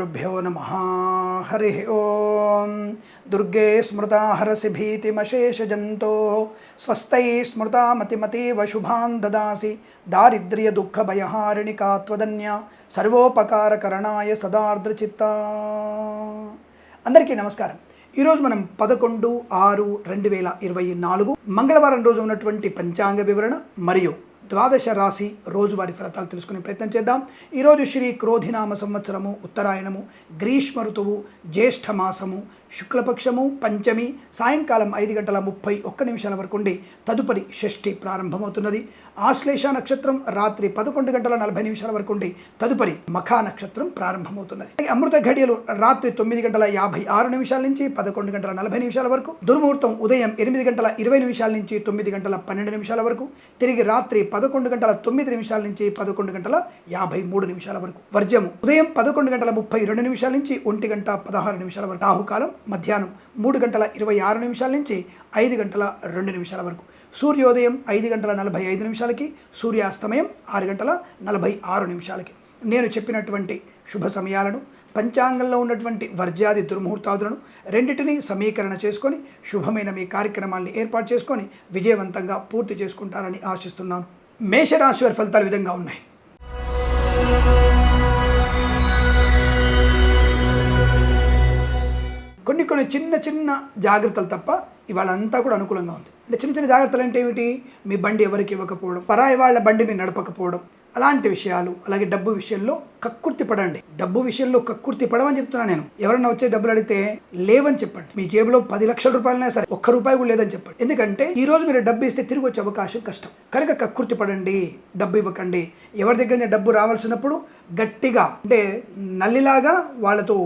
శ్రీగురుభ్యో నమ హరి ఓం దుర్గే స్మృతా భీతిమశేషజంతో స్వస్థై స్మృతా మతిమతీవ శుభాన్ దదాసి దారిద్ర్య దుఃఖ కాత్వదన్య సర్వోపకారకరణాయ సదార్ద్రచిత్త అందరికీ నమస్కారం. ఈరోజు మనం పదకొండు ఆరు రెండు వేల ఇరవై నాలుగు మంగళవారం రోజు ఉన్నటువంటి పంచాంగ వివరణ మరియు ద్వాదశ రాశి రోజువారి ఫలితాలు తెలుసుకునే ప్రయత్నం చేద్దాం. ఈరోజు శ్రీ క్రోధినామ సంవత్సరము ఉత్తరాయణము గ్రీష్మ ఋతువు జ్యేష్ఠ మాసము శుక్లపక్షము పంచమి సాయంకాలం ఐదు గంటల ముప్పై ఒక్క నిమిషాల వరకు ఉండి తదుపరి షష్ఠి ప్రారంభమవుతున్నది. ఆశ్లేష నక్షత్రం రాత్రి పదకొండు గంటల నలభై నిమిషాల వరకు ఉండి తదుపరి మఖా నక్షత్రం ప్రారంభమవుతున్నది. అమృత ఘడియలు రాత్రి తొమ్మిది గంటల యాభై ఆరు నిమిషాల నుంచి పదకొండు గంటల నలభై నిమిషాల వరకు దుర్ముహూర్తం ఉదయం ఎనిమిది గంటల ఇరవై నిమిషాల నుంచి తొమ్మిది గంటల పన్నెండు నిమిషాల వరకు తిరిగి రాత్రి పదకొండు గంటల తొమ్మిది నిమిషాల నుంచి పదకొండు గంటల యాభై మూడు నిమిషాల వరకు వర్జము ఉదయం పదకొండు గంటల ముప్పై రెండు నిమిషాల నుంచి ఒంటి గంట పదహారు నిమిషాల వరకు రాహుకాలం మధ్యాహ్నం మూడు గంటల ఇరవై ఆరు నిమిషాల నుంచి ఐదు గంటల రెండు నిమిషాల వరకు. సూర్యోదయం ఐదు గంటల నలభై ఐదు నిమిషాలకి సూర్యాస్తమయం ఆరు గంటల నలభై ఆరు నిమిషాలకి. నేను చెప్పినటువంటి శుభ సమయాలను పంచాంగంలో ఉన్నటువంటి వర్జాది దుర్ముహూర్తాదులను రెండింటినీ సమీకరణ చేసుకొని శుభమైన మీ కార్యక్రమాల్ని ఏర్పాటు చేసుకొని విజయవంతంగా పూర్తి చేసుకుంటారని ఆశిస్తున్నాను. మేషరాశి వారి ఫలితాలు విధంగా ఉన్నాయి. కొన్ని చిన్న చిన్న జాగ్రత్తలు తప్ప ఇవాళ అంతా కూడా అనుకూలంగా ఉంది. అంటే చిన్న చిన్న జాగ్రత్తలు అంటే ఏమిటి? మీ బండి ఎవరికి ఇవ్వకపోవడం పరాయి వాళ్ళ బండి మీరు నడపకపోవడం అలాంటి విషయాలు అలాగే డబ్బు విషయంలో కక్కుర్తి పడండి. డబ్బు విషయంలో కక్కుర్తి పడమని చెప్తున్నాను నేను. ఎవరన్నా వచ్చే డబ్బులు అడిగితే లేవని చెప్పండి. మీ జేబులో పది లక్షల రూపాయలైనా సరే ఒక్క రూపాయి కూడా లేదని చెప్పండి. ఎందుకంటే ఈ రోజు మీరు డబ్బు ఇస్తే తిరిగి వచ్చే అవకాశం కష్టం. కనుక కక్కుర్తి పడండి డబ్బు ఇవ్వకండి. ఎవరి దగ్గర డబ్బు రావాల్సినప్పుడు గట్టిగా అంటే నల్లిలాగా వాళ్ళతో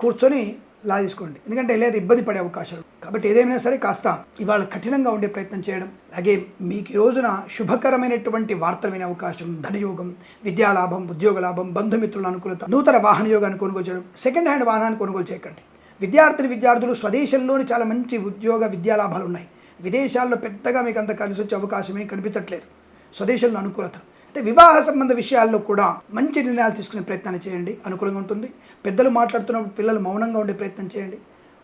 కూర్చొని లా తీసుకోండి. ఎందుకంటే లేదు ఇబ్బంది పడే అవకాశాలు. కాబట్టి ఏదేమైనా సరే కాస్త ఇవాళ కఠినంగా ఉండే ప్రయత్నం చేయడం అలాగే మీకు ఈ రోజున శుభకరమైనటువంటి వార్తలు వినే అవకాశం ధనయోగం విద్యాలాభం ఉద్యోగ లాభం బంధుమిత్రుల అనుకూలత నూతన వాహన యోగాన్ని కొనుగోలు చేయడం సెకండ్ హ్యాండ్ వాహనాన్ని కొనుగోలు చేయకండి. విద్యార్థిని విద్యార్థులు స్వదేశంలోని చాలా మంచి ఉద్యోగ విద్యాలాభాలు ఉన్నాయి విదేశాల్లో పెద్దగా మీకు అంత కలిసి వచ్చే అవకాశమే కనిపించట్లేదు. స్వదేశంలో అనుకూలత. అంటే వివాహ సంబంధ విషయాల్లో కూడా మంచి నిర్ణయాలు తీసుకునే ప్రయత్నాన్ని చేయండి. అనుకూలంగా ఉంటుంది. పెద్దలు మాట్లాడుతున్నప్పుడు పిల్లలు మౌనంగా ఉండే ప్రయత్నం చేయండి.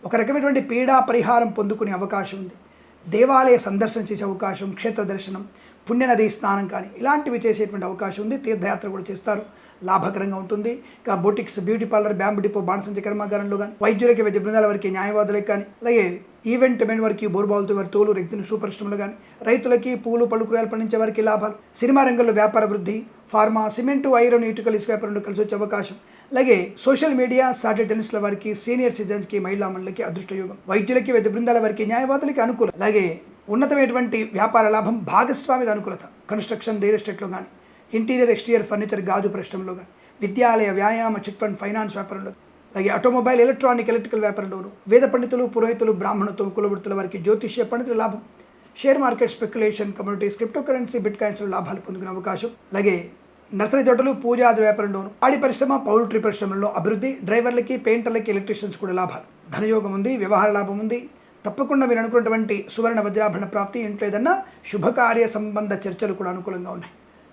ఒక రకమైనటువంటి పీడా పరిహారం పొందుకునే అవకాశం ఉంది. దేవాలయ సందర్శన చేసే అవకాశం క్షేత్ర దర్శనం పుణ్యనది స్నానం కానీ ఇలాంటివి చేసేటువంటి అవకాశం ఉంది. తీర్థయాత్ర కూడా చేస్తారు. లాభకరంగా ఉంటుంది. ఇంకా boutiques beauty parlour bamboo depot బాణసంచ కర్మాగారంలో కానీ వైద్యులకి వైద్య బృందాల వరకు న్యాయవాదులకు కానీ అలాగే ఈవెంట్ మెన్ వరకు బోర్బాల్తో వారి తోలు రెగ్జిన్ షూ కానీ రైతులకి పూలు పళ్ళు కూరగాయలు పండించే వారికి లాభాలు. సినిమా రంగంలో వ్యాపార వృద్ధి ఫార్మా సిమెంటు ఐరన్ ఇటుకలు ఇసుక వ్యాపారంలో కలిసి వచ్చే అవకాశం. అలాగే సోషల్ మీడియా సాటిలైట్ టెన్నిస్ల వారికి సీనియర్ సిటిజన్స్కి మహిళా మండలికి అదృష్టయోగం వైద్యులకి వైద్య బృందాల వారికి న్యాయవాదులకి అనుకూలం. అలాగే ఉన్నతమైనటువంటి వ్యాపార లాభం భాగస్వామికి అనుకూలత. కన్స్ట్రక్షన్ రియల్ ఎస్టేట్లో కానీ ఇంటీరియర్ ఎక్స్టీరియర్ ఫర్నిచర్ గాజు పరిశ్రమలో కానీ విద్యాలయ వ్యాయామ చిట్ ఫండ్ ఫైనాన్స్ వ్యాపారంలో అలాగే ఆటోమొబైల్ ఎలక్ట్రానిక్ ఎలక్ట్రికల్ వ్యాపారంలోను వేద పండితులు పురోహితులు బ్రాహ్మణత్వం కులవృత్తుల వారికి జ్యోతిష్య పండితుల లాభం. Share market speculation communities crypto currency bit కాయిన్స్లో లాభాలు పొందుకునే అవకాశం. అలాగే నర్సరీ తోటలు పూజాది వ్యాపారంలోను ఆడి పరిశ్రమ పౌల్ట్రీ పరిశ్రమల్లో అభివృద్ధి డ్రైవర్లకి పెయింటర్లకి ఎలక్ట్రీషియన్స్ కూడా లాభాలు. ధనయోగం ఉంది వ్యవహార లాభం ఉంది. తప్పకుండా మీరు అనుకున్నటువంటి సువర్ణ వజ్రాభరణ ప్రాప్తి ఇంట్లో ఏదన్నా శుభకార్య సంబంధ చర్చలు కూడా అనుకూలంగా ఉన్నాయి.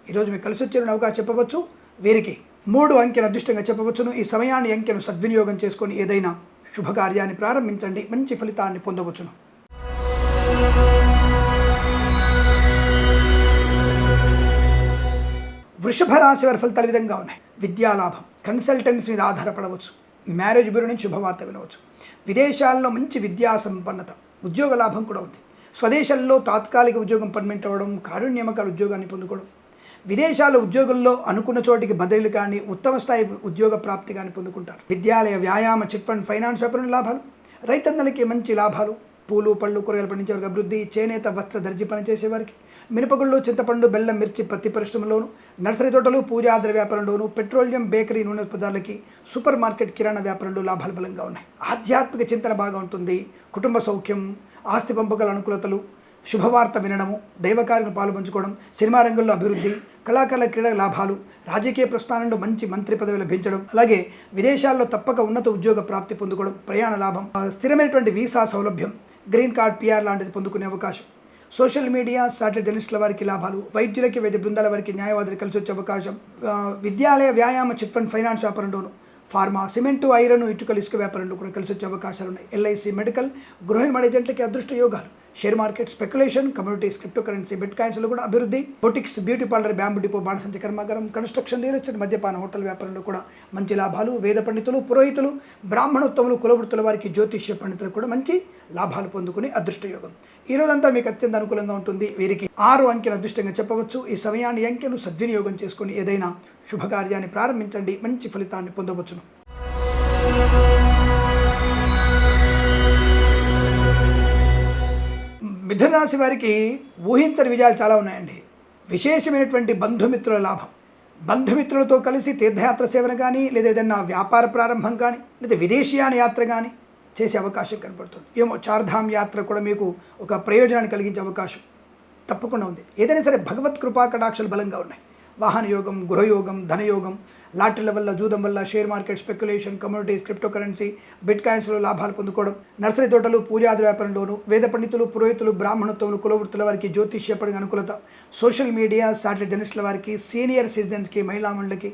ఈరోజు మీకు కలిసి వచ్చే అవకాశం చెప్పవచ్చు. వీరికి మూడు అంకెను అదృష్టంగా చెప్పవచ్చును. ఈ సమయాన్ని అంకెను సద్వినియోగం చేసుకొని ఏదైనా శుభకార్యాన్ని ప్రారంభించండి. మంచి ఫలితాన్ని పొందవచ్చును. వృషభ రాశి వారి ఫలితాలు విధంగా ఉన్నాయి. విద్యాలాభం కన్సల్టెంట్స్ మీద ఆధారపడవచ్చు. మ్యారేజ్ బ్యూరో నుంచి శుభవార్త వినవచ్చు. విదేశాల్లో మంచి విద్యా సంపన్నత ఉద్యోగ లాభం కూడా ఉంది. స్వదేశంలో తాత్కాలిక ఉద్యోగం పర్మనెంట్ అవ్వడం కారుణ్యమకాల ఉద్యోగాన్ని పొందుకోవడం విదేశాల ఉద్యోగుల్లో అనుకున్న చోటికి బదిలీలు కానీ ఉత్తమ స్థాయి ఉద్యోగ ప్రాప్తి కానీ పొందుకుంటారు. విద్యాలయ వ్యాయామ చిట్ ఫండ్ ఫైనాన్స్ వ్యాపారం లాభాలు. రైతన్నలకి మంచి లాభాలు. పూలు పళ్ళు కూరగాయలు పండించే వారికి అభివృద్ధి చేనేత వస్త్ర దర్జీ పనిచేసేవారికి. మినపగుళ్ళు చింతపండు బెల్లం మిర్చి పత్తి పరిశ్రమలోను నర్సరీ తోటలు పూజాద్ర వ్యాపారంలోను పెట్రోలియం బేకరీ నూనె పదార్థాలకి సూపర్ మార్కెట్ కిరాణా వ్యాపారంలో లాభాలు బలంగా ఉన్నాయి. ఆధ్యాత్మిక చింతన బాగా ఉంటుంది. కుటుంబ సౌఖ్యం ఆస్తి పంపగల అనుకూలతలు శుభవార్త వినడము దైవకార్యం పాల్పంచుకోవడం సినిమా రంగంలో అభివృద్ధి కళాకారుల క్రీడా లాభాలు రాజకీయ ప్రస్థానంలో మంచి మంత్రి పదవి లభించడం అలాగే విదేశాల్లో తప్పక ఉన్నత ఉద్యోగ ప్రాప్తి పొందుకోవడం ప్రయాణ లాభం స్థిరమైనటువంటి వీసా సౌలభ్యం గ్రీన్ కార్డ్ పిఆర్ లాంటిది పొందుకునే అవకాశం. సోషల్ మీడియా సాటిలైట్ జర్నలిస్టుల వారికి లాభాలు వైద్యులకి వైద్య బృందాల వారికి న్యాయవాదులు కలిసి వచ్చే అవకాశం విద్యాలయ వ్యాయామ చిట్ ఫండ్ ఫైనాన్స్ వ్యాపారంలోను ఫార్మా సిమెంటు ఐరన్ ఇటుకలు ఇసుక వ్యాపారంలో కూడా కలిసి వచ్చే అవకాశాలు ఉన్నాయి ఎల్ఐసి మెడికల్ గృహ ఏజెంట్లకి అదృష్ట యోగాలు share market speculation communities crypto currency bit కాయిన్స్లో కూడా అభివృద్ధి. Boutiques beauty parlour bamboo depot బాణసంచ కర్మాగారం కన్స్ట్రక్షన్ రియల్ ఎస్టేట్ మద్యపాన హోటల్ వ్యాపారంలో కూడా మంచి లాభాలు వేద పండితులు పురోహితులు బ్రాహ్మణోత్తములు కులవృత్తుల వారికి జ్యోతిష్య పండితులు కూడా మంచి లాభాలు పొందుకునే అదృష్టయోగం. ఈ రోజంతా మీకు అత్యంత అనుకూలంగా ఉంటుంది. వీరికి ఆరు అంకెను అదృష్టంగా చెప్పవచ్చు. ఈ సమయాన్ని అంకెను సద్వినియోగం చేసుకుని ఏదైనా శుభకార్యాన్ని ప్రారంభించండి. మంచి ఫలితాన్ని పొందవచ్చును. మిథున రాశి వారికి ఊహించని విజయాలు చాలా ఉన్నాయండి. విశేషమైనటువంటి బంధుమిత్రుల లాభం. బంధుమిత్రులతో కలిసి తీర్థయాత్ర సేవన కానీ లేదా ఏదైనా వ్యాపార ప్రారంభం కానీ లేదా విదేశీయాన యాత్ర కానీ చేసే అవకాశం కనపడుతుంది ఏమో చార్ధామ్ యాత్ర కూడా మీకు ఒక ప్రయోజనాన్ని కలిగించే అవకాశం తప్పకుండా ఉంది. ఏదైనా సరే భగవత్ కృపా కటాక్షలు బలంగా ఉన్నాయి. వాహన యోగం గృహయోగం ధనయోగం లాటరీల వల్ల జూదం వల్ల share market speculation communities crypto currency bit కాయిన్స్లో లాభాలు పొందుకోవడం నర్సరీ తోటలు పూజాది వ్యాపారంలోను వేద పండితులు పురోహితులు బ్రాహ్మణత్వం కులవృత్తుల వారికి జ్యోతిష్యపడిన అనుకూలత సోషల్ మీడియా శాటిలైట్ జర్నలిస్టుల వారికి సీనియర్ సిటిజన్స్కి మహిళామణులకి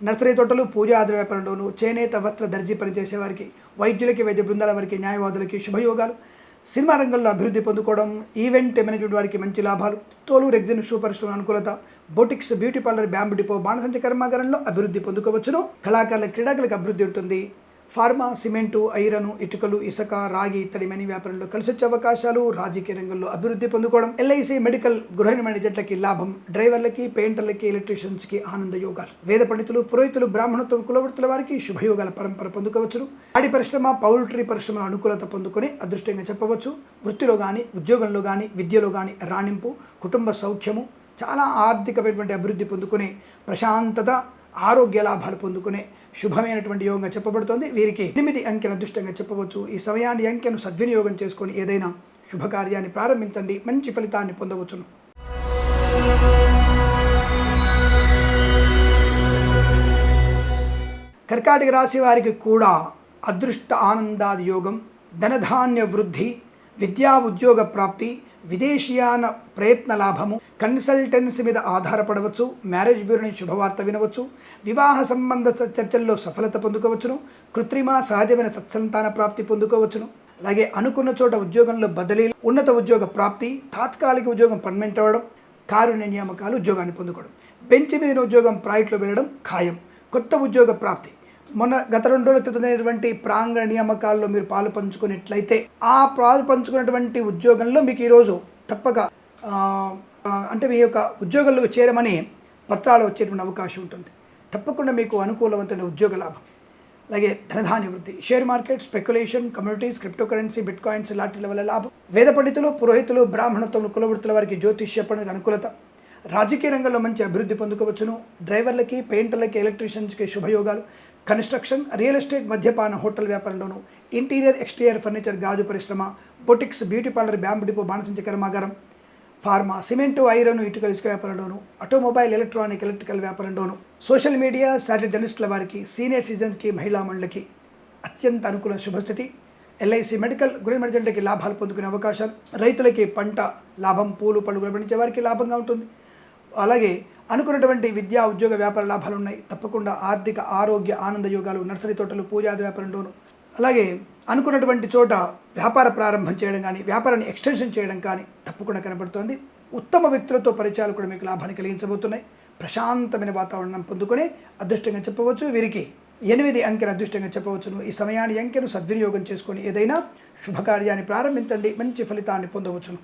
నర్సరీ తోటలు పూజ ఆధార వ్యాపారంలోను చేనేత వస్త్ర దర్జీ పనిచేసే వారికి వైద్యులకి వైద్య బృందాల వారికి న్యాయవాదులకి శుభయోగాలు. సినిమా రంగంలో అభివృద్ధి పొందుకోవడం ఈవెంట్ మేనేజ్మెంట్ వారికి మంచి లాభాలు తోలు రెగ్జిన్ షూ పరిశ్రమ అనుకూలత boutiques beauty parlour bamboo depot బాణసంచ కర్మాగారంలో అభివృద్ధి పొందుకోవచ్చును. కళాకారుల క్రీడాకులకు అభివృద్ధి ఉంటుంది. ఫార్మా సిమెంటు ఐరను ఇటుకలు ఇసుక రాగి ఇత్తడి మని వ్యాపారంలో కలిసి వచ్చే అవకాశాలు రాజకీయ రంగంలో అభివృద్ధి పొందుకోవడం. ఎల్ఐసి మెడికల్ గృహ నిర్మాణ లాభం డ్రైవర్లకి పెయింటర్లకి ఎలక్ట్రీషియన్స్కి ఆనంద యోగాలు. వేద పండితులు పురోహితులు బ్రాహ్మణత్వం కులవృత్తుల వారికి శుభయోగాల పరంపర పొందుకోవచ్చును. ఆడి పరిశ్రమ పౌల్ట్రీ పరిశ్రమల అనుకూలత పొందుకొని అదృష్టంగా చెప్పవచ్చు. వృత్తిలో కానీ ఉద్యోగంలో కానీ విద్యలో కానీ రాణింపు కుటుంబ సౌఖ్యము చాలా ఆర్థికమైనటువంటి అభివృద్ధి పొందుకుని ప్రశాంతత ఆరోగ్య లాభాలు పొందుకునే శుభమైనటువంటి యోగంగా చెప్పబడుతోంది. వీరికి ఎనిమిది అంకెను అదృష్టంగా చెప్పవచ్చు. ఈ సమయాన్ని అంకెను సద్వినియోగం చేసుకొని ఏదైనా శుభకార్యాన్ని ప్రారంభించండి. మంచి ఫలితాన్ని పొందవచ్చును. కర్కాటక రాశి వారికి కూడా అదృష్ట ఆనందాది యోగం ధనధాన్య వృద్ధి విద్యా ఉద్యోగ ప్రాప్తి విదేశీయాన ప్రయత్న లాభము కన్సల్టెన్సీ మీద ఆధారపడవచ్చు మ్యారేజ్ బ్యూరో నుంచి శుభవార్త వినవచ్చు వివాహ సంబంధ చ- చర్చల్లో సఫలత పొందుకోవచ్చును కృత్రిమ సహజమైన సత్సంతాన ప్రాప్తి పొందుకోవచ్చును. అలాగే అనుకున్న చోట ఉద్యోగంలో బదిలీ ఉన్నత ఉద్యోగ ప్రాప్తి తాత్కాలిక ఉద్యోగం పర్మనెంట్ అవ్వడం కారుణ్య నియామకాలు ఉద్యోగాన్ని పొందుకోవడం. బెంచ్ మీద ఉద్యోగం ప్రాజెక్టులో వెళ్ళడం ఖాయం. కొత్త ఉద్యోగ ప్రాప్తి. మొన్న గత రెండు రోజుల క్రితమైనటువంటి ప్రాంగణ నియామకాల్లో మీరు పాలు పంచుకున్నట్లయితే ఆ పాలు పంచుకున్నటువంటి ఉద్యోగంలో మీకు ఈరోజు తప్పక అంటే మీ యొక్క ఉద్యోగంలోకి చేరమని పత్రాలు వచ్చేటువంటి అవకాశం ఉంటుంది. తప్పకుండా మీకు అనుకూలవంతమైన ఉద్యోగ లాభం. అలాగే ధనధాన్య వృద్ధి share market speculation communities crypto currency bitcoins లాంటి వల్ల లాభం. వేద పండితులు పురోహితులు బ్రాహ్మణత్వం కులవృత్తుల వారికి జ్యోతిష్య పండుగ అనుకూలత. రాజకీయ రంగంలో మంచి అభివృద్ధి పొందుకోవచ్చును. డ్రైవర్లకి పెయింటర్లకి ఎలక్ట్రీషియన్స్కి శుభయోగాలు. కన్స్ట్రక్షన్ రియల్ ఎస్టేట్ మద్యపాన హోటల్ వ్యాపారంలోను ఇంటీరియర్ ఎక్స్టీరియర్ ఫర్నిచర్ గాజు పరిశ్రమ boutiques beauty parlour bamboo depot బాణసించ కర్మాగారం ఫార్మా సిమెంటు ఐరన్ ఇటుకల ఇసుక వ్యాపారంలోను ఆటోమొబైల్ ఎలక్ట్రానిక్ ఎలక్ట్రికల్ వ్యాపారంలోను సోషల్ మీడియా శాటిలైట్ జర్నలిస్టుల వారికి సీనియర్ సిటిజన్స్కి మహిళా మండలికి అత్యంత అనుకూల శుభస్థితి. ఎల్ఐసి మెడికల్ గురి మెడిజెంట్లకి లాభాలు పొందుకునే అవకాశాలు రైతులకి పంట లాభం పూలు పళ్ళు పండించే వారికి లాభంగా ఉంటుంది. అలాగే అనుకున్నటువంటి విద్యా ఉద్యోగ వ్యాపార లాభాలు ఉన్నాయి తప్పకుండా ఆర్థిక ఆరోగ్య ఆనంద యోగాలు నర్సరీ తోటలు పూజాది వ్యాపారంలోను. అలాగే అనుకున్నటువంటి చోట వ్యాపార ప్రారంభం చేయడం కానీ వ్యాపారాన్ని ఎక్స్టెన్షన్ చేయడం కానీ తప్పకుండా కనబడుతోంది. ఉత్తమ వ్యక్తులతో పరిచయాలు కూడా మీకు లాభాన్ని కలిగించబోతున్నాయి. ప్రశాంతమైన వాతావరణం పొందుకొని అదృష్టంగా చెప్పవచ్చు. వీరికి ఎనిమిది అంకెను అదృష్టంగా చెప్పవచ్చును. ఈ సమయాన్ని అంకెను సద్వినియోగం చేసుకొని ఏదైనా శుభకార్యాన్ని ప్రారంభించండి. మంచి ఫలితాన్ని పొందవచ్చును.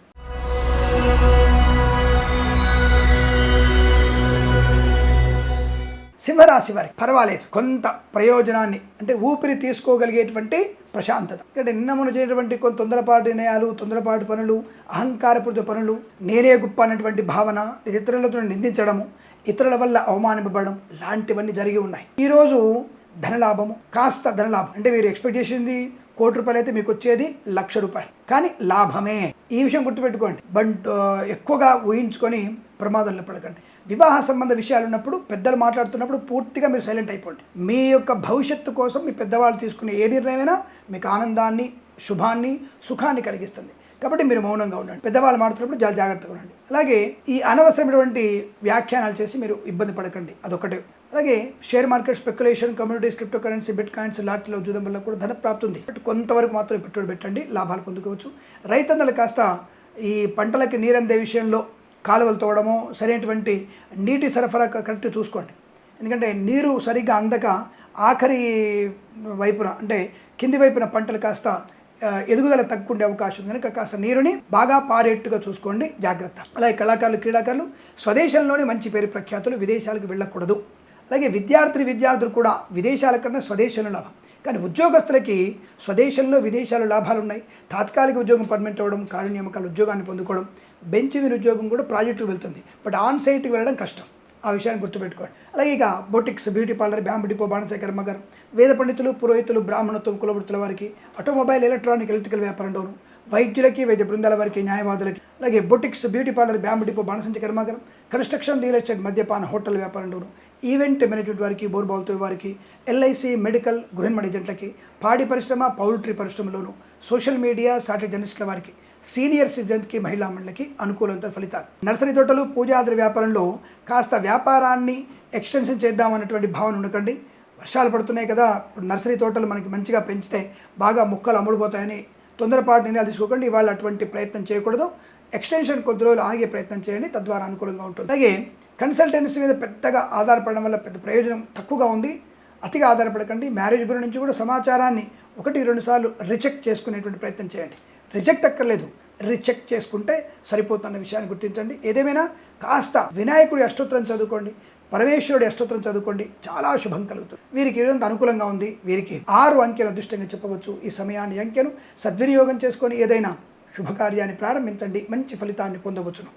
సింహరాశి వారికి పర్వాలేదు. కొంత ప్రయోజనాన్ని అంటే ఊపిరి తీసుకోగలిగేటువంటి ప్రశాంతత. ఇక్కడ నిన్న మనం చేయటువంటి కొన్ని తొందరపాటు నిర్ణయాలు తొందరపాటు పనులు అహంకారపూరిత పనులు నేనే గొప్ప అనేటువంటి భావన ఇతరులతో నిందించడము ఇతరుల వల్ల అవమానింపబడడం లాంటివన్నీ జరిగి ఉన్నాయి. ఈరోజు ధనలాభము కాస్త ధనలాభం. అంటే మీరు ఎక్స్పెక్ట్ చేసింది కోటి రూపాయలు అయితే మీకు వచ్చేది లక్ష రూపాయలు. కానీ లాభమే. ఈ విషయం గుర్తుపెట్టుకోండి. బట్ ఎక్కువగా ఊహించుకొని ప్రమాదంలో పడకండి. వివాహ సంబంధ విషయాలు ఉన్నప్పుడు పెద్దలు మాట్లాడుతున్నప్పుడు పూర్తిగా మీరు సైలెంట్ అయిపోండి. మీ యొక్క భవిష్యత్తు కోసం మీ పెద్దవాళ్ళు తీసుకునే ఏ నిర్ణయమైనా మీకు ఆనందాన్ని శుభాన్ని సుఖాన్ని కలిగిస్తుంది. కాబట్టి మీరు మౌనంగా ఉండండి. పెద్దవాళ్ళు మాట్లాడుతున్నప్పుడు చాలా జాగ్రత్తగా ఉండండి. అలాగే ఈ అనవసరమైనటువంటి వ్యాఖ్యానాలు చేసి మీరు ఇబ్బంది పడకండి. అదొకటి. అలాగే share market speculation communities crypto currency bitcoins లాట్లో జూదం వల్ల కూడా ధన ప్రాప్తి ఉంది. బట్ కొంతవరకు మాత్రమే పెట్టుబడి పెట్టండి. లాభాలు పొందుకోవచ్చు. రైతన్నలు కాస్త ఈ పంటలకి నీరందే విషయంలో కాలువలు తోవడము సరైనటువంటి నీటి సరఫరా కరెక్ట్ చూసుకోండి. ఎందుకంటే నీరు సరిగ్గా అందక ఆఖరి వైపున అంటే కింది వైపున పంటలు కాస్త ఎదుగుదల తగ్గుండే అవకాశం ఉంది కనుక కాస్త నీరుని బాగా పారేట్టుగా చూసుకోండి. జాగ్రత్త. అలాగే కళాకారులు క్రీడాకారులు స్వదేశంలోనే మంచి పేరు ప్రఖ్యాతులు విదేశాలకు వెళ్ళకూడదు. అలాగే విద్యార్థి విద్యార్థులు కూడా విదేశాల కన్నా స్వదేశంలో లాభం. కానీ ఉద్యోగస్తులకి స్వదేశంలో విదేశాలు లాభాలు ఉన్నాయి తాత్కాలిక ఉద్యోగం పర్మనెంట్ అవ్వడం కారుణ్యమకాలు ఉద్యోగాన్ని పొందుకోవడం బెంచ్ మీద ఉద్యోగం కూడా ప్రాజెక్టుకు వెళ్తుంది. బట్ ఆన్ సైట్కి వెళ్ళడం కష్టం. ఆ విషయాన్ని గుర్తుపెట్టుకోండి అలాగే ఇక boutiques beauty parlour bamboo depot బాణస కర్మగారు వేద పండితులు పురోహితులు బ్రాహ్మణత్వం కులవృత్తుల వారికి ఆటోమొబైల్ ఎలక్ట్రానిక్ ఎలక్ట్రికల్ వ్యాపారంలోను వైద్యులకి వైద్య బృందాల వారికి న్యాయవాదులకి అలాగే boutiques beauty parlour bamboo depot బాణసంచ కర్మాగారం కన్స్ట్రక్షన్ రియల్ ఎస్టేట్ మద్యపాన హోటల్ వ్యాపారంలోను ఈవెంట్ మేనేజ్మెంట్ వారికి బోర్బాల్తో వారికి ఎల్ఐసి మెడికల్ గృహ ఏజెంట్లకి పాడి పరిశ్రమ పౌల్ట్రీ పరిశ్రమలోను సోషల్ మీడియా సాటి జర్నలిస్టుల వారికి సీనియర్ సిటిజన్కి మహిళా మండలికి అనుకూలంతో ఫలితాలు. నర్సరీ తోటలు పూజాద్రి వ్యాపారంలో కాస్త వ్యాపారాన్ని ఎక్స్టెన్షన్ చేద్దామన్నటువంటి భావన ఉండకండి. వర్షాలు పడుతున్నాయి కదా ఇప్పుడు నర్సరీ తోటలు మనకి మంచిగా పెంచితే బాగా మొక్కలు అమ్ముడుపోతాయని తొందరపాటు నిర్ణయాలు తీసుకోకండి. ఇవాళ అటువంటి ప్రయత్నం చేయకూడదు. ఎక్స్టెన్షన్ కొద్ది రోజులు ఆగే ప్రయత్నం చేయండి. తద్వారా అనుకూలంగా ఉంటుంది. అలాగే కన్సల్టెన్సీ మీద పెద్దగా ఆధారపడడం వల్ల పెద్ద ప్రయోజనం తక్కువగా ఉంది. అతిగా ఆధారపడకండి. మ్యారేజ్ బ్యూరో నుంచి కూడా సమాచారాన్ని ఒకటి రెండు సార్లు రిజెక్ట్ చేసుకునేటువంటి ప్రయత్నం చేయండి. రిజెక్ట్ అక్కర్లేదు. రిచెక్ చేసుకుంటే సరిపోతున్న విషయాన్ని గుర్తించండి. ఏదేమైనా కాస్త వినాయకుడి అష్టోత్తరం చదువుకోండి. పరమేశ్వరుడి అష్టోత్తరం చదువుకోండి. చాలా శుభం కలుగుతుంది. వీరికి ఇదంతా అనుకూలంగా ఉంది. వీరికి ఆరు అంకెల అదృష్టంగా చెప్పవచ్చు ఈ సమయాన్ని అంకెను. సద్వినియోగం చేసుకొని ఏదైనా శుభకార్యాన్ని ప్రారంభించండి. మంచి ఫలితాన్ని పొందవచ్చును.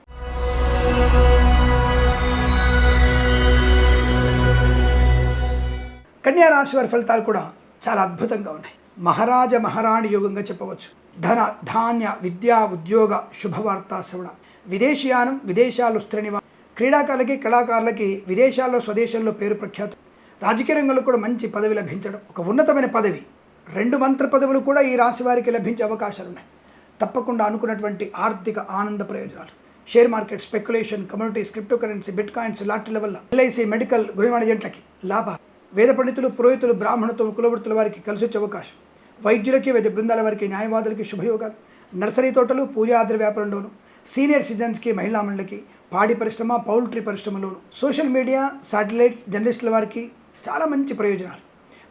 కన్యా రాశి వారి ఫలితాలు కూడా చాలా అద్భుతంగా ఉన్నాయి. మహారాజ మహారాణి యోగంగా చెప్పవచ్చు. ధన ధాన్య విద్యా ఉద్యోగ శుభవార్త శ్రవణ. విదేశీయానం విదేశాలు స్థిర క్రీడాకారులకి కళాకారులకి విదేశాల్లో స్వదేశంలో పేరు ప్రఖ్యాతం రాజకీయ రంగంలో కూడా మంచి పదవి లభించడం. ఒక ఉన్నతమైన పదవి. రెండు మంత్ర పదవులు కూడా ఈ రాశి వారికి లభించే అవకాశాలు ఉన్నాయి. తప్పకుండా అనుకున్నటువంటి ఆర్థిక ఆనంద ప్రయోజనాలు. Share market speculation communities crypto currency bitcoins లాటరీల వల్ల ఎల్ఐసి మెడికల్ గృహ ఏజెంట్లకి లాభాలు. వేద పండితులు పురోహితులు బ్రాహ్మణత్వం కులవృత్తుల వారికి కలిసి వచ్చే అవకాశం. వైద్యులకి వైద్య బృందాల వారికి న్యాయవాదులకి శుభయోగాలు. నర్సరీ తోటలు పూజాద్రి వ్యాపారంలోను సీనియర్ సిటిజన్స్కి మహిళా మండలికి పాడి పరిశ్రమ పౌల్ట్రీ పరిశ్రమలోను సోషల్ మీడియా శాటిలైట్ జర్నలిస్టుల వారికి చాలా మంచి ప్రయోజనాలు.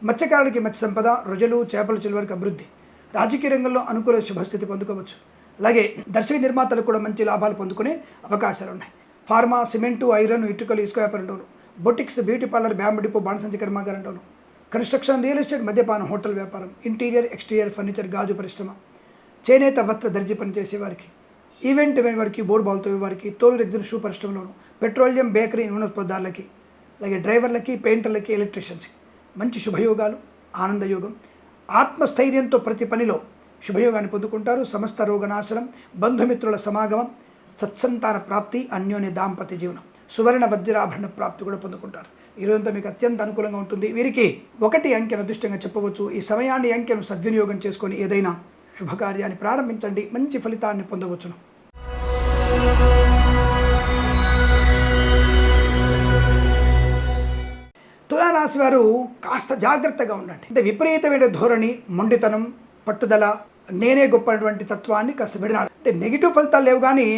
మత్స్యకారులకి మత్స్య సంపద రొజలు చేపల చిలువరికి అభివృద్ధి. రాజకీయ రంగంలో అనుకూల శుభస్థితి పొందుకోవచ్చు. అలాగే దర్శక నిర్మాతలు కూడా మంచి లాభాలు పొందుకునే అవకాశాలు ఉన్నాయి ఫార్మా సిమెంటు ఐరన్ ఇటుకలు ఇసుక వ్యాపారంలోను boutiques beauty parlour bamboo depot బాణసంచి కర్మాగారంలోను. కన్స్ట్రక్షన్ రియల్ ఎస్టేట్ మద్యపానం హోటల్ వ్యాపారం ఇంటీరియర్ ఎక్స్టీరియర్ ఫర్నిచర్ గాజు పరిశ్రమ. చేనేత వస్త్ర దర్జీ పనిచేసే వారికి ఈవెంట్ వారికి బోర్డు బాల్తో వారికి తోలు రెగ్జిన్ షూ పరిశ్రమలోను పెట్రోలియం బేకరీ నూనె పదార్థాలకి అలాగే డ్రైవర్లకి పెయింటర్లకి ఎలక్ట్రీషియన్స్కి. మంచి శుభయోగాలు ఆనందయోగం ఆత్మస్థైర్యంతో ప్రతి పనిలో శుభయోగాన్ని పొందుకుంటారు. సమస్త రోగనాశనం బంధుమిత్రుల సమాగమం సత్సంతాన ప్రాప్తి అన్యోన్య దాంపత్య జీవనం. సువర్ణ వజ్రాభరణ ప్రాప్తి కూడా పొందుకుంటారు. ఈరోజంతా మీకు అత్యంత అనుకూలంగా ఉంటుంది. వీరికి ఒకటి అంకెను అదృష్టంగా చెప్పవచ్చు. ఈ సమయాన్ని అంకెను సద్వినియోగం చేసుకొని ఏదైనా శుభకార్యాన్ని ప్రారంభించండి. మంచి ఫలితాన్ని పొందవచ్చును. తులారాశి వారు కాస్త జాగ్రత్తగా ఉండండి. అంటే విపరీతమైన ధోరణి మొండితనం పట్టుదల నేనే గొప్పటువంటి తత్వాన్ని కాస్త విడనాడు. అంటే నెగిటివ్ ఫలితాలు లేవు కానీ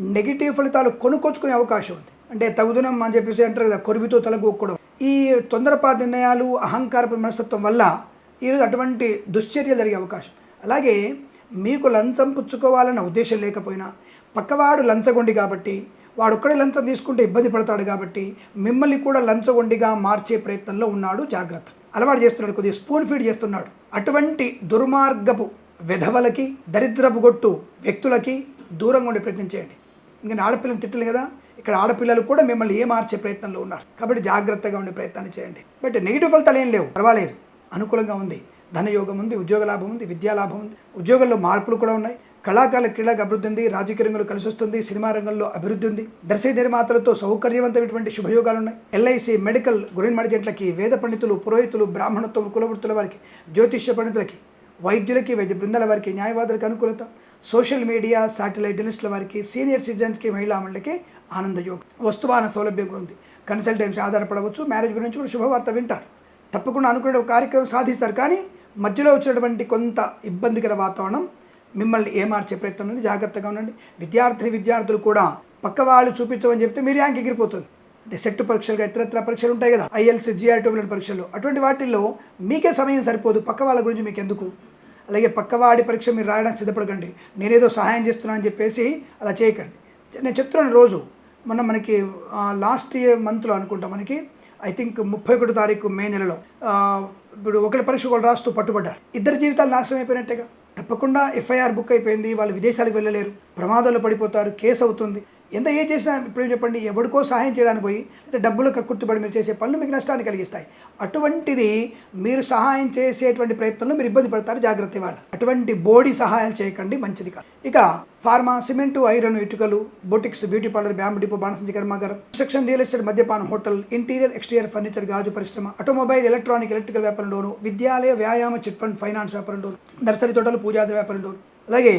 నెగిటివ్ ఫలితాలు కొనుక్కొచ్చుకునే అవకాశం ఉంది. అంటే తగుదనం అని చెప్పేసి అంటారు కదా కొరివితో తలగొక్కడం. ఈ తొందరపాటు నిర్ణయాలు అహంకారపు మనస్తత్వం వల్ల ఈరోజు అటువంటి దుశ్చర్యలు జరిగే అవకాశం. అలాగే మీకు లంచం పుచ్చుకోవాలన్న ఉద్దేశం లేకపోయినా పక్కవాడు లంచగొండి కాబట్టి వాడు ఒక్కడే లంచం తీసుకుంటే ఇబ్బంది పడతాడు కాబట్టి మిమ్మల్ని కూడా లంచగొండిగా మార్చే ప్రయత్నంలో ఉన్నాడు జాగ్రత్త. అలవాటు చేస్తున్నాడు కొద్దిగా స్పూన్ ఫీడ్ చేస్తున్నాడు. అటువంటి దుర్మార్గపు వెధవలకి దరిద్రపు గొట్టు వ్యక్తులకి దూరంగా ఉండే ప్రయత్నం చేయండి. ఇంకా ఆడపిల్లని తిట్టలేదు కదా ఇక్కడ ఆడపిల్లలు కూడా మిమ్మల్ని ఏ మార్చే ప్రయత్నంలో ఉన్నారు? కాబట్టి జాగ్రత్తగా ఉండే ప్రయత్నాన్ని చేయండి. బట్ నెగిటివ్ ఫలితాలు ఏం లేవు. పర్వాలేదు. అనుకూలంగా ఉంది. ధనయోగం ఉంది ఉద్యోగ లాభం ఉంది విద్యా లాభం ఉంది. ఉద్యోగంలో మార్పులు కూడా ఉన్నాయి. కళాకారుల క్రీడకు అభివృద్ధి ఉంది రాజకీయ రంగంలో కలిసి వస్తుంది సినిమా రంగంలో అభివృద్ధి ఉంది. దర్శక నిర్మాతలతో సౌకర్యవంతమైనటువంటి శుభయోగాలు ఉన్నాయి. ఎల్ఐసి మెడికల్ గురిన్ మడిజెంట్లకి వేద పండితులు పురోహితులు బ్రాహ్మణత్వం కులవృత్తుల వారికి జ్యోతిష్య పండితులకి వైద్యులకి వైద్య బృందాల వారికి న్యాయవాదులకు అనుకూలత. సోషల్ మీడియా శాటిలైట్ జర్నలిస్టుల వారికి సీనియర్ సిటిజన్స్కి మహిళా మండలికి ఆనందయోగం వస్తువాన సౌలభ్యం కూడా ఉంది. కన్సల్టెన్సీ ఆధారపడవచ్చు. మ్యారేజ్ గురించి కూడా శుభవార్త వింటారు. తప్పకుండా అనుకునే ఒక కార్యక్రమం సాధిస్తారు. కానీ మధ్యలో వచ్చినటువంటి కొంత ఇబ్బందికర వాతావరణం మిమ్మల్ని ఏమార్చే ప్రయత్నం ఉంది జాగ్రత్తగా ఉండండి. విద్యార్థిని విద్యార్థులు కూడా పక్క వాళ్ళు చూపించమని చెప్తే మీరు ర్యాంక్ ఎగిరిపోతుంది. అంటే సెట్ పరీక్షలుగా ఇతరత్ర పరీక్షలు ఉంటాయి కదా. ఐఎల్స్ జిఆర్టీ పరీక్షలు. అటువంటి వాటిల్లో మీకే సమయం సరిపోదు. పక్క వాళ్ళ గురించి మీకు ఎందుకు? అలాగే పక్కవాడి పరీక్ష మీరు రాయడానికి సిద్ధపడకండి. నేనేదో సహాయం చేస్తున్నానని చెప్పేసి అలా చేయకండి. నేను చెప్తున్నాను రోజు. మొన్న మనకి లాస్ట్ ఇయర్ మంత్లో అనుకుంటా మనకి ఐ థింక్ ముప్పై ఒకటో తారీఖు మే నెలలో ఇప్పుడు ఒకరి పరీక్ష ఒకరు రాస్తూ పట్టుబడ్డారు. ఇద్దరు జీవితాలు నాశనం అయిపోయినట్టేగా. తప్పకుండా ఎఫ్ఐఆర్ బుక్ అయిపోయింది వాళ్ళు విదేశాలకు వెళ్ళలేరు ప్రమాదంలో పడిపోతారు కేసు అవుతుంది. ఎంత ఏ చేసినా ఇప్పుడు చెప్పండి? ఎవరికో సహాయం చేయడానికి పోయి అయితే డబ్బులు కక్కుర్తిపడి మీరు చేసే పనులు మీకు నష్టాన్ని కలిగిస్తాయి. అటువంటిది మీరు సహాయం చేసేటువంటి ప్రయత్నంలో మీరు ఇబ్బంది పడతారు జాగ్రత్త వాళ్ళు. అటువంటి బోడీ సహాయాలు చేయకండి మంచిది కాదు. ఇక ఫార్మా సిమెంటు ఐరన్ ఇటుకలు boutiques beauty parlour bamboo depot బాణసంచి కర్మాగారం కన్స్ట్రక్షన్ రియల్ ఎస్టేట్ మద్యపానం హోటల్ ఇంటీరియర్ ఎక్స్టీరియర్ ఫర్నిచర్ గాజు పరిశ్రమ ఆటోమొబైల్ ఎలక్ట్రానిక్ ఎలక్ట్రికల్ వ్యాపారంలోను విద్యాలయ వ్యాయామ చిట్ ఫండ్ ఫైనాన్స్ వ్యాపారంలోను నర్సరీ తోటలు పూజాది వ్యాపారంలోను అలాగే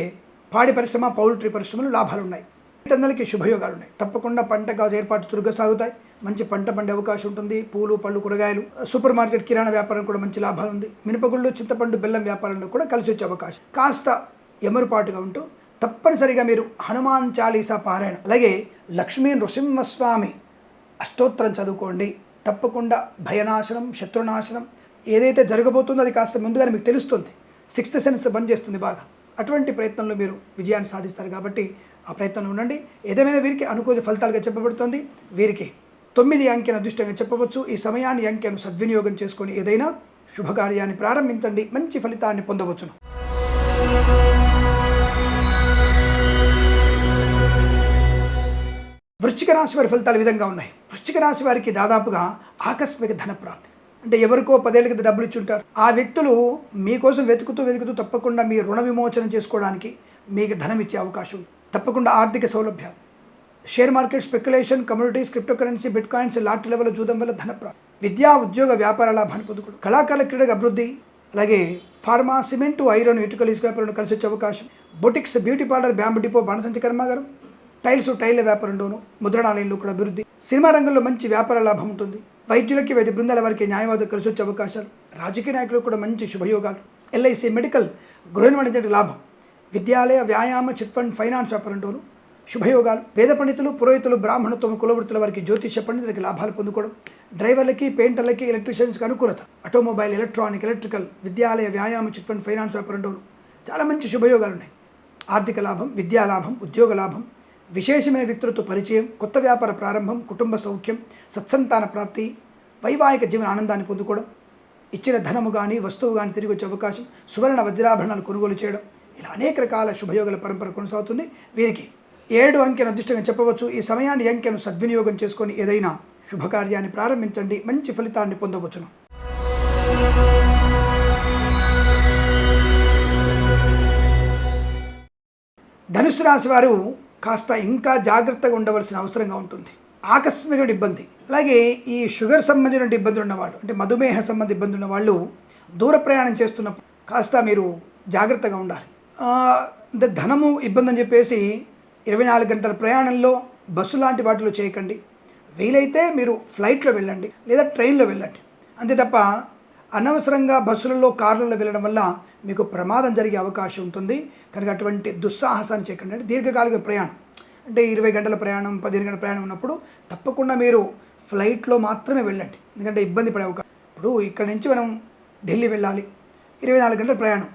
పాడి పరిశ్రమ పౌల్ట్రీ పరిశ్రమలు లాభాలు ఉన్నాయి రైతన్నలకి శుభయోగాలు ఉన్నాయి తప్పకుండా పంట కాజు ఏర్పాటు చురుగ్గా సాగుతాయి. మంచి పంట పండే అవకాశం ఉంటుంది. పూలు పళ్ళు కూరగాయలు. సూపర్ మార్కెట్ కిరాణా వ్యాపారం కూడా మంచి లాభాలు ఉంది. మినపగుళ్ళు చింతపండు బెల్లం వ్యాపారంలో కూడా కలిసి వచ్చే అవకాశం. కాస్త ఎమరుపాటుగా ఉంటూ తప్పనిసరిగా మీరు హనుమాన్ చాలీసా పారాయణ. అలాగే లక్ష్మీ నృసింహస్వామి అష్టోత్తరం చదువుకోండి. తప్పకుండా భయనాశనం శత్రునాశనం ఏదైతే జరగబోతుందో అది కాస్త ముందుగానే మీకు తెలుస్తుంది. సిక్స్త్ సెన్స్ బంద్ చేస్తుంది బాగా. అటువంటి ప్రయత్నంలో మీరు విజయాన్ని సాధిస్తారు కాబట్టి ఆ ప్రయత్నంలో ఉండండి. ఏదేమైనా వీరికి అనుకూల ఫలితాలుగా చెప్పబడుతుంది వీరికి తొమ్మిది అంకెను అదృష్టంగా చెప్పవచ్చు. ఈ సమయాన్ని అంకెను సద్వినియోగం చేసుకొని ఏదైనా శుభకార్యాన్ని ప్రారంభించండి. మంచి ఫలితాన్ని పొందవచ్చును. వృశ్చిక రాశి వారి ఫలితాలు విధంగా ఉన్నాయి. వృశ్చిక రాశి వారికి దాదాపుగా ఆకస్మిక ధనప్రాప్తి. అంటే ఎవరికో పదేళ్ళ కింద డబ్బులు ఇచ్చి ఉంటారు ఆ వ్యక్తులు మీకోసం వెతుకుతూ వెతుకుతూ తప్పకుండా మీ రుణ విమోచన చేసుకోవడానికి మీకు ధనం ఇచ్చే అవకాశం ఉంది. తప్పకుండా ఆర్థిక సౌలభ్యాలు share market speculation communities crypto currency bitcoins lot లెవెల్ జూదం వల్ల ధనప్రా విద్యా ఉద్యోగ వ్యాపార లాభాన్ని పొందుకోవడం కళాకారుల క్రీడకు అభివృద్ధి అలాగే ఫార్మా సిమెంటు ఐరన్ ఇటుకలు ఇసుక వ్యాపారంలో కలిసి వచ్చే అవకాశం. Boutiques beauty parlour bamboo depot బాణసంచి కర్మాగారం టైల్స్ టైల్ వ్యాపారంలోను ముద్రణాలయంలో కూడా అభివృద్ధి. సినిమా రంగంలో మంచి వ్యాపార లాభం ఉంటుంది. వైద్యులకి వైద్య బృందాల వారికి న్యాయవాదులు కలిసి వచ్చే అవకాశాలు. రాజకీయ నాయకులకు కూడా మంచి శుభయోగాలు. ఎల్ఐసి మెడికల్ గృహ నిర్మాణ లాభం. విద్యాలయ వ్యాయామ చిట్ ఫండ్ ఫైనాన్స్ వ్యాపారంలోను శుభయోగాలు పేద పండితులు పురోహితులు బ్రాహ్మణత్వం కులవృత్తుల వారికి జ్యోతిష పండితులకి లాభాలు పొందుకోవడం డ్రైవర్లకి పెయింటర్లకి ఎలక్ట్రీషియన్స్కి అనుకూలత ఆటోమొబైల్ ఎలక్ట్రానిక్ ఎలక్ట్రికల్ విద్యాలయ వ్యాయామ చిట్ ఫండ్ ఫైనాన్స్ వ్యాపారంలోను చాలా మంచి శుభయోగాలు ఉన్నాయి. ఆర్థిక లాభం విద్యా లాభం ఉద్యోగ లాభం విశేషమైన వ్యక్తులతో పరిచయం కొత్త వ్యాపార ప్రారంభం కుటుంబ సౌఖ్యం సత్సంతాన ప్రాప్తి వైవాహిక జీవన ఆనందాన్ని పొందుకోవడం ఇచ్చిన ధనము కానీ వస్తువు కానీ తిరిగి వచ్చే అవకాశం సువర్ణ వజ్రాభరణాలు కొనుగోలు చేయడం ఇలా అనేక రకాల శుభయోగాల పరంపర కొనసాగుతుంది. వీరికి ఏడు అంకెను అదృష్టంగా చెప్పవచ్చు. ఈ సమయాన్ని అంకెను సద్వినియోగం చేసుకొని ఏదైనా శుభకార్యాన్ని ప్రారంభించండి. మంచి ఫలితాన్ని పొందవచ్చును. ధనుసు రాశి వారు కాస్త ఇంకా జాగ్రత్తగా ఉండవలసిన అవసరంగా ఉంటుంది. ఆకస్మిక ఇబ్బంది. అలాగే ఈ షుగర్ సంబంధించిన ఇబ్బందులు ఉన్నవాళ్ళు అంటే మధుమేహ సంబంధ ఇబ్బంది ఉన్న వాళ్ళు దూర ప్రయాణం చేస్తున్నప్పుడు కాస్త మీరు జాగ్రత్తగా ఉండాలి. అంటే ధనము ఇబ్బంది అని చెప్పేసి ఇరవై నాలుగు గంటల ప్రయాణంలో బస్సు లాంటి వాటిలో చేయకండి. వీలైతే మీరు ఫ్లైట్లో వెళ్ళండి లేదా ట్రైన్లో వెళ్ళండి. అంతే తప్ప అనవసరంగా బస్సులలో కార్లలో వెళ్ళడం వల్ల మీకు ప్రమాదం జరిగే అవకాశం ఉంటుంది. కనుక అటువంటి దుస్సాహసాన్ని చేయకండి. అంటే దీర్ఘకాలిక ప్రయాణం. అంటే ఇరవై గంటల ప్రయాణం పదిహేను గంటల ప్రయాణం ఉన్నప్పుడు తప్పకుండా మీరు ఫ్లైట్లో మాత్రమే వెళ్ళండి. ఎందుకంటే ఇబ్బంది పడే అవకాశం. ఇప్పుడు ఇక్కడ నుంచి మనం ఢిల్లీ వెళ్ళాలి. ఇరవై నాలుగు గంటల ప్రయాణం.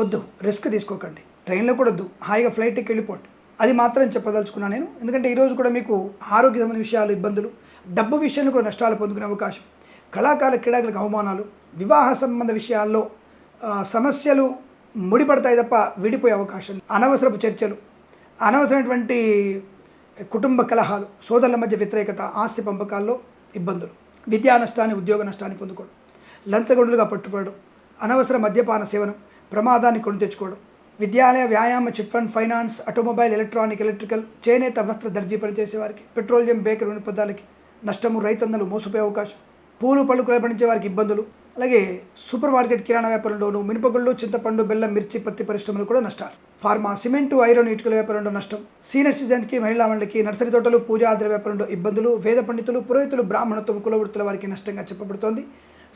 వద్దు రిస్క్ తీసుకోకండి. ట్రైన్లో కూడా వద్దు హాయిగా ఫ్లైట్కి వెళ్ళిపోండి. అది మాత్రం చెప్పదలుచుకున్నాను నేను. ఎందుకంటే ఈరోజు కూడా మీకు ఆరోగ్య విషయాలు ఇబ్బందులు డబ్బు విషయంలో కూడా నష్టాలు పొందుకునే అవకాశం. కళాకారుల క్రీడాకులకు అవమానాలు వివాహ సంబంధ విషయాల్లో సమస్యలు ముడిపడతాయి తప్ప విడిపోయే అవకాశం అనవసరపు చర్చలు అనవసరమైనటువంటి కుటుంబ కలహాలు సోదరుల మధ్య వ్యతిరేకత ఆస్తి పంపకాల్లో ఇబ్బందులు. విద్యా నష్టాన్ని ఉద్యోగ నష్టాన్ని పొందుకోవడం లంచగొండులుగా పట్టుకోవడం అనవసర మద్యపాన సేవనం ప్రమాదాన్ని కొని తెచ్చుకోవడం. విద్యాలయ వ్యాయామ chit fund finance automobile electronic electrical చేనేత వస్త్ర దర్జీ పనిచేసే వారికి పెట్రోలియం బేకరీ వినిపదాలకి నష్టము రైతన్నలు మోసపోయే అవకాశం పూలు పళ్ళు కలపడించే వారికి ఇబ్బందులు అలాగే సూపర్ మార్కెట్ కిరాణా వ్యాపారంలోను మినపగుళ్ళు చింతపండు బెల్లం మిర్చి పత్తి పరిశ్రమలు కూడా నష్టాలు. ఫార్మా సిమెంటు ఐరన్ ఇటుకల వ్యాపారంలో నష్టం సీనియర్ సిటిజన్కి మహిళా మండలికి నర్సరీ తోటలు పూజాద్ర వ్యాపారంలో ఇబ్బందులు వేద పండితులు పురోహితులు బ్రాహ్మణత్వం కులవృత్తుల వారికి నష్టంగా చెప్పబడుతోంది.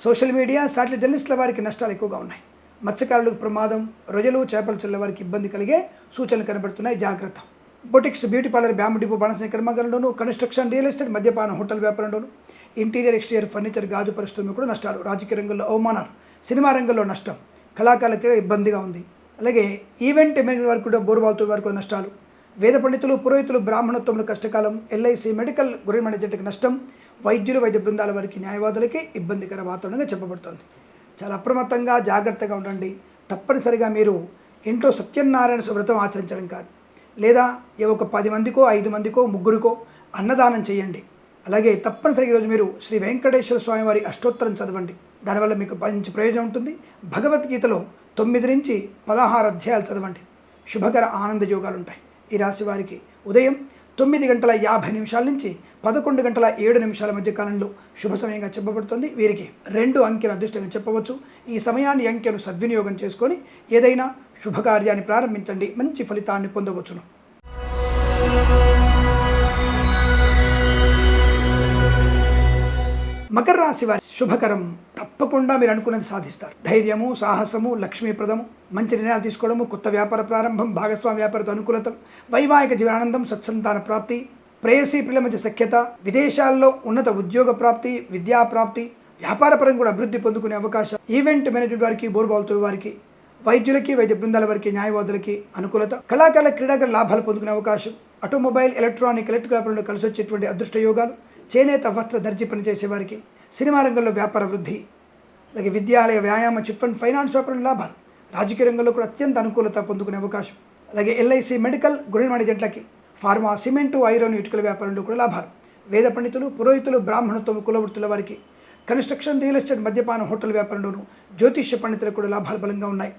సోషల్ మీడియా సాటిలైట్ జర్నలిస్టుల వారికి నష్టాలు ఎక్కువగా ఉన్నాయి. మత్స్యకారులకు ప్రమాదం రొయ్యలు చేపలు చెల్ల వారికి ఇబ్బంది కలిగే సూచనలు కనబడుతున్నాయి. జాగ్రత్త. Boutiques beauty parlour bamboo depot బాణసిన కర్మాగారంలోను కన్స్ట్రక్షన్ రియల్ ఎస్టేట్ మద్యపాన హోటల్ వ్యాపారంలోను ఇంటీరియర్ ఎక్స్టీరియర్ ఫర్నిచర్ గాజు పరిశ్రమ కూడా నష్టాలు. రాజకీయ రంగంలో అవమానాలు. సినిమా రంగంలో నష్టం. కళాకారులకు ఇబ్బందిగా ఉంది. అలాగే ఈవెంట్ మేనేజ్మెంట్ వారికి కూడా బోరుబాల్తో వారికి కూడా నష్టాలు. వేద పండితులు పురోహితులు బ్రాహ్మణత్వంలో కష్టకాలం ఎల్ఐసి మెడికల్ గురి ఏజెంట్కి నష్టం వైద్యులు వైద్య బృందాల వారికి న్యాయవాదులకి ఇబ్బందికర వాతావరణంగా చెప్పబడుతోంది. చాలా అప్రమత్తంగా జాగ్రత్తగా ఉండండి. తప్పనిసరిగా మీరు ఇంట్లో సత్యనారాయణ శుభ్రతం ఆచరించడం కాదు. లేదా ఏ ఒక పది మందికో ఐదు మందికో ముగ్గురికో అన్నదానం చేయండి. అలాగే తప్పనిసరిగా ఈరోజు మీరు శ్రీ వెంకటేశ్వర స్వామివారి అష్టోత్తరం చదవండి. దానివల్ల మీకు మంచి ప్రయోజనం ఉంటుంది. భగవద్గీతలో తొమ్మిది నుంచి పదహారు అధ్యాయాలు చదవండి. శుభకర ఆనంద యోగాలు ఉంటాయి. ఈ రాశి వారికి ఉదయం తొమ్మిది గంటల యాభై నిమిషాల నుంచి పదకొండు గంటల ఏడు నిమిషాల మధ్య కాలంలో శుభ సమయంగా చెప్పబడుతుంది. వీరికి రెండు అంకెను అదృష్టంగా చెప్పవచ్చు. ఈ సమయాన్ని అంకెను సద్వినియోగం చేసుకొని ఏదైనా శుభకార్యాన్ని ప్రారంభించండి. మంచి ఫలితాన్ని పొందవచ్చును. మకర రాశి వారి శుభకరం. తప్పకుండా మీరు అనుకున్నది సాధిస్తారు. ధైర్యము సాహసము లక్ష్మీప్రదము మంచి నిర్ణయాలు తీసుకోవడము కొత్త వ్యాపార ప్రారంభం భాగస్వామి వ్యాపారతో అనుకూలత వైవాహిక జీవనానందం సత్సంతాన ప్రాప్తి ప్రేయసీ పిల్లల మధ్య సఖ్యత విదేశాల్లో ఉన్నత ఉద్యోగ ప్రాప్తి విద్యా ప్రాప్తి వ్యాపారపరంగా కూడా అభివృద్ధి పొందుకునే అవకాశం ఈవెంట్ మేనేజ్మెంట్ వారికి బోర్బాల్తో వారికి వైద్యులకి వైద్య బృందాల వారికి న్యాయవాదులకి అనుకూలత కళాకారుల క్రీడాకారుల లాభాలు పొందుకునే అవకాశం ఆటోమొబైల్ ఎలక్ట్రానిక్ ఎలక్ట్రికల్ వ్యాపారంలో కలిసి వచ్చేటువంటి అదృష్ట యోగాలు చేనేత వస్త్ర దర్జీ పనిచేసే వారికి సినిమా రంగంలో వ్యాపార వృద్ధి అలాగే విద్యాలయ వ్యాయామ చిట్ ఫండ్ ఫైనాన్స్ వ్యాపారం లాభాలు. రాజకీయ రంగంలో కూడా అత్యంత అనుకూలత పొందుకునే అవకాశం. అలాగే ఎల్ఐసి మెడికల్ గురిమాడి జంట్లకి ఫార్మా సిమెంటు ఐరన్ ఇటుకల వ్యాపారంలో కూడా లాభాలు. వేద పండితులు పురోహితులు బ్రాహ్మణత్వం కులవృత్తుల వారికి కన్స్ట్రక్షన్ రియల్ ఎస్టేట్ మద్యపాన హోటల్ వ్యాపారంలోను జ్యోతిష్య పండితులకు కూడా లాభాలు బలంగా ఉన్నాయి.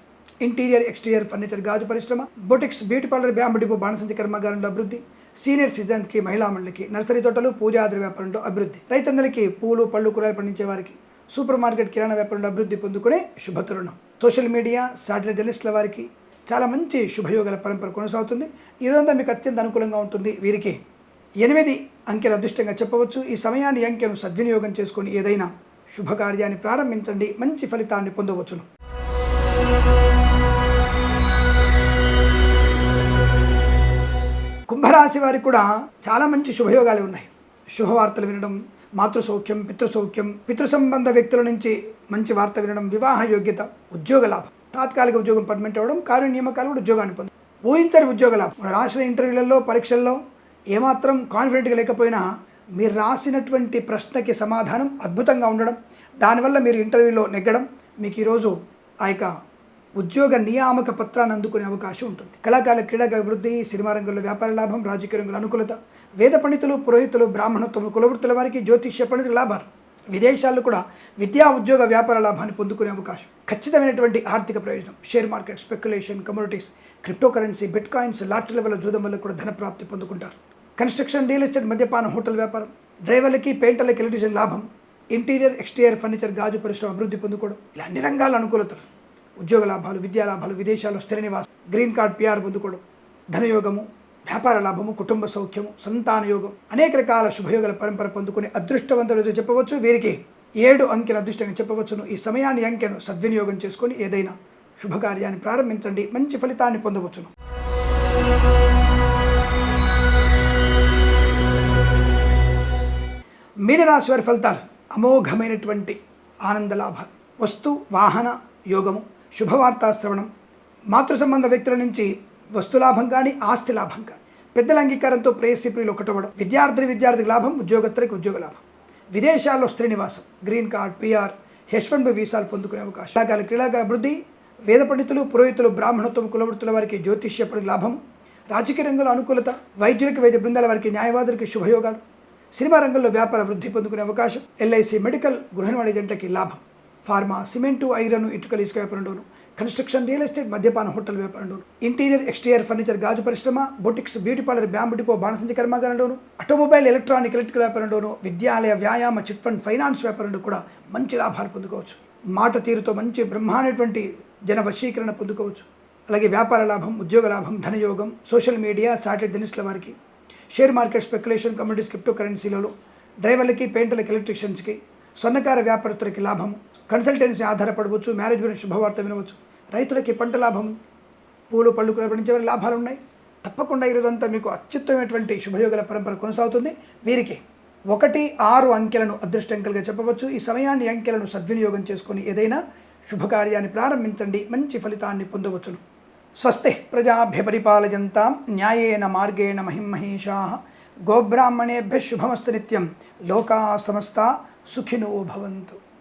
ఇంటీరియర్ ఎక్స్టీరియర్ ఫర్నిచర్ గాజు పరిశ్రమ boutiques beauty parlour bamboo depot బాణసంచి కర్మాగారంలో అభివృద్ధి సీనియర్ సిటిజన్స్కి మహిళా మండలికి నర్సరీ తోటలు పూజాద్రి వ్యాపారంలో అభివృద్ధి. రైతందరికీ పూలు పళ్ళు కూరగాయలు పండించే వారికి సూపర్ మార్కెట్ కిరాణా వ్యాపారంలో అభివృద్ధి పొందుకునే శుభతరుణం. సోషల్ మీడియా శాటిలైట్ జర్నలిస్టుల వారికి చాలా మంచి శుభయోగాల పరంపర కొనసాగుతుంది. ఈ రోజంతా మీకు అత్యంత అనుకూలంగా ఉంటుంది వీరికి. ఎనిమిది అంకెలు అదృష్టంగా చెప్పవచ్చు. ఈ సమయాన్ని అంకెను సద్వినియోగం చేసుకొని ఏదైనా శుభకార్యాన్ని ప్రారంభించండి. మంచి ఫలితాన్ని పొందవచ్చును. కుంభరాశి వారికి కూడా చాలా మంచి శుభయోగాలు ఉన్నాయి. శుభవార్తలు వినడం మాతృసౌఖ్యం పితృసౌఖ్యం పితృ సంబంధ వ్యక్తుల నుంచి మంచి వార్త వినడం వివాహ యోగ్యత ఉద్యోగ లాభం. తాత్కాలిక ఉద్యోగం పర్మనెంట్ అవ్వడం కార్య నియామకాలు కూడా ఉద్యోగాన్ని పొందడం. ఊహించని ఉద్యోగ లాభం. మన రాసిన ఇంటర్వ్యూలలో పరీక్షల్లో ఏమాత్రం కాన్ఫిడెంట్గా లేకపోయినా మీరు రాసినటువంటి ప్రశ్నకి సమాధానం అద్భుతంగా ఉండడం దానివల్ల మీరు ఇంటర్వ్యూలో నెగ్గడం మీకు ఈరోజు ఆ యొక్క ఉద్యోగ నియామక పత్రాన్ని అందుకునే అవకాశం ఉంటుంది. కళాకారుల క్రీడాకారుల అభివృద్ధి సినిమా రంగంలో వ్యాపార లాభం రాజకీయ రంగంలో అనుకూలత వేద పండితులు పురోహితులు బ్రాహ్మణత్వం కులవృత్తుల వారికి జ్యోతిష్య పండితుల లాభాలు. విదేశాల్లో కూడా విద్యా ఉద్యోగ వ్యాపార లాభాన్ని పొందుకునే అవకాశం. ఖచ్చితమైనటువంటి ఆర్థిక ప్రయోజనం. Share market speculation communities crypto currency bitcoins లాటరీల level జూదం వల్ల కూడా ధన ప్రాప్తి పొందుకుంటారు. కన్స్ట్రక్షన్ రియల్ ఎస్టేట్ మద్యపానం హోటల్ వ్యాపారం డ్రైవర్లకి పెయింటర్లకి ఎలక్ట్రీషియన్ లాభం ఇంటీరియర్ ఎక్స్టీరియర్ ఫర్నిచర్ గాజు పరిశ్రమ అభివృద్ధి పొందుకోవడం ఇలా అన్ని రంగాల అనుకూలతలు. ఉద్యోగ లాభాలు విద్యా లాభాలు విదేశాల్లో స్థిర నివాసం గ్రీన్ కార్డ్ పిఆర్ పొందుకోవడం ధనయోగము వ్యాపార లాభము కుటుంబ సౌఖ్యము సంతాన యోగం అనేక రకాల శుభయోగాల పరంపర పొందుకునే అదృష్టవంతులు చెప్పవచ్చు. వీరికి ఏడు అంకెను అదృష్టంగా చెప్పవచ్చును. ఈ సమయాన్ని అంకెను సద్వినియోగం చేసుకొని ఏదైనా శుభకార్యాన్ని ప్రారంభించండి. మంచి ఫలితాన్ని పొందవచ్చును. మీనరాశి వారి ఫలితాలు అమోఘమైనటువంటి ఆనంద లాభాలు. వస్తు వాహన యోగము శుభవార్తా శ్రవణం మాతృ సంబంధ వ్యక్తుల నుంచి వస్తులాభం కానీ ఆస్తి లాభం కానీ పెద్దల అంగీకారంతో ప్రేయసి ప్రియులు ఒకటవడం విద్యార్థి విద్యార్థికి లాభం ఉద్యోగస్తులకి ఉద్యోగ లాభం. విదేశాల్లో స్త్రీ నివాసం green card PR H one B వీసాలు పొందుకునే అవకాశం. శాఖల క్రీడాకార అభివృద్ధి వేద పండితులు పురోహితులు బ్రాహ్మణత్వం కులవృత్తుల వారికి జ్యోతిష్య లాభం. రాజకీయ రంగంలో అనుకూలత వైద్యులకు వైద్య బృందాల వారికి న్యాయవాదులకి శుభయోగాలు. సినిమా రంగంలో వ్యాపార వృద్ధి పొందుకునే అవకాశం. ఎల్ఐసి మెడికల్ గృహ ఏజెంట్లకి లాభం. ఫార్మా సిమెంటు ఐరన్ ఇటుకలు ఇసుక వ్యాపారంలోను. కన్స్ట్రక్షన్ రియల్ ఎస్టేట్ మద్యపాన హోటల్ వ్యాపారంలోను. ఇంటీరియర్ ఎక్స్టీరియర్ ఫర్నిచర్ గాజు పరిశ్రమ boutiques beauty parlour bamboo depot బాణసంచి కర్మాగారంలోను ఆటోమొబైల్ ఎలక్ట్రానిక్ ఎలక్ట్రికల్ వ్యాపారంలోను విద్యాలయ వ్యాయామ చిట్ ఫండ్ ఫైనాన్స్ వ్యాపారంలో కూడా మంచి లాభాలు పొందుకోవచ్చు. మాట తీరుతో మంచి బ్రహ్మాండటువంటి జన వశీకరణ పొందుకోవచ్చు. అలాగే వ్యాపార లాభం ఉద్యోగ లాభం ధనయోగం సోషల్ మీడియా శాటిలైట్ జర్నలిస్టుల వారికి share market speculation communities crypto కరెన్సీలలో డ్రైవర్లకి పెయింటర్లకి ఎలక్ట్రీషియన్స్కి స్వర్ణకార వ్యాపారస్తులకి లాభం కన్సల్టెన్సీ ఆధారపడవచ్చు మ్యారేజ్ గురించి శుభవార్త వినవచ్చు. రైతులకి పంట లాభం పూలు పళ్ళు పండించే లాభాలు ఉన్నాయి తప్పకుండా ఈరోజంతా మీకు అత్యుత్తమైనటువంటి శుభయోగాల పరంపర కొనసాగుతుంది. వీరికి ఒకటి ఆరు అంకెలను అదృష్టంకలుగా చెప్పవచ్చు. ఈ సమయాన్ని అంకెలను సద్వినియోగం చేసుకుని ఏదైనా శుభకార్యాన్ని ప్రారంభించండి. మంచి ఫలితాన్ని పొందవచ్చును. స్వస్తి ప్రజాభ్య పరిపాలయంతాం న్యాయేన మార్గేణ మహిమహేషా గోబ్రాహ్మణేభ్య శుభమస్తు నిత్యం. లోకా సమస్త సుఖినో భవంతు.